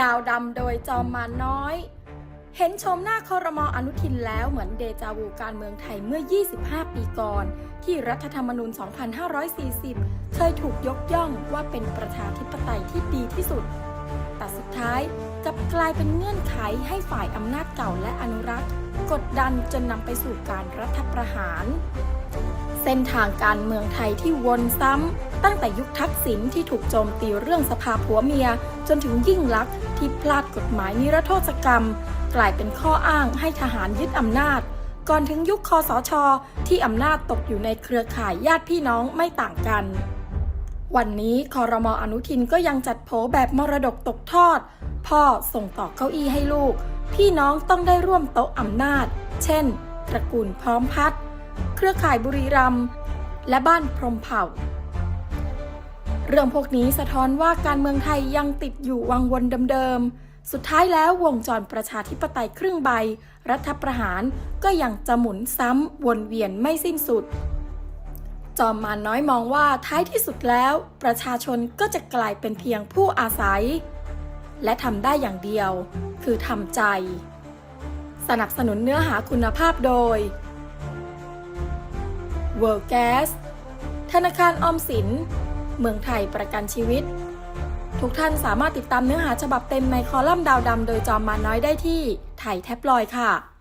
ดาวดำโดยจอมมาน้อย เห็นชมหน้าคอรมออนุทินแล้วเหมือนเดจาวูการเมืองไทยเมื่อ 25 ปีก่อน ที่รัฐธรรมนูญ 2540 เคยถูกยกย่องว่าเป็นประชาธิปไตยที่ดีที่สุด แต่สุดท้ายกลับกลายเป็นเงื่อนไขให้ฝ่ายอำนาจเก่าและอนุรักษ์ กดดันจนนำไปสู่การรัฐประหาร เส้นทางการเมืองไทยที่วนซ้ำ ตั้งแต่ยุคทักษิณที่ถูกโจมตีเรื่องสภาผัวเมีย จนถึงยิ่งลักษณ์ที่พลาดกฎหมายนิรโทษกรรม กลายเป็นข้ออ้างให้ทหารยึดอำนาจ ก่อนถึงยุคคอสช ที่อำนาจตกอยู่ในเครือข่ายญาติพี่น้องไม่ต่างกัน วันนี้คอรมออนุทินก็ยังจัดโผแบบมรดกตกทอด พ่อส่งต่อเก้าอี้ให้ลูก พี่น้องต้องได้ร่วมโต๊ะอำนาจ เช่น ตระกูลพร้อมพัฒน์เครือข่ายบุรีรัมย์และบ้านพรมเผ่า เรื่องพวกนี้สะท้อนว่าการเมืองไทยยังติดอยู่วังวนเดิมๆ สุดท้ายแล้ววงจรประชาธิปไตยครึ่งใบ รัฐประหารก็ยังจะหมุนซ้ำวนเวียนไม่สิ้นสุด จอมมานน้อยมองว่าท้ายที่สุดแล้ว ประชาชนก็จะกลายเป็นเพียงผู้อาศัย และทำได้อย่างเดียว คือทำใจ สนับสนุนเนื้อหาคุณภาพโดย World Gas ธนาคารออมสิน เมืองไทยประกันชีวิต ทุกท่านสามารถติดตามเนื้อหาฉบับเต็มในคอลัมน์ดาวดำโดยจอมมาน้อยได้ที่ไทยแท็บลอยค่ะ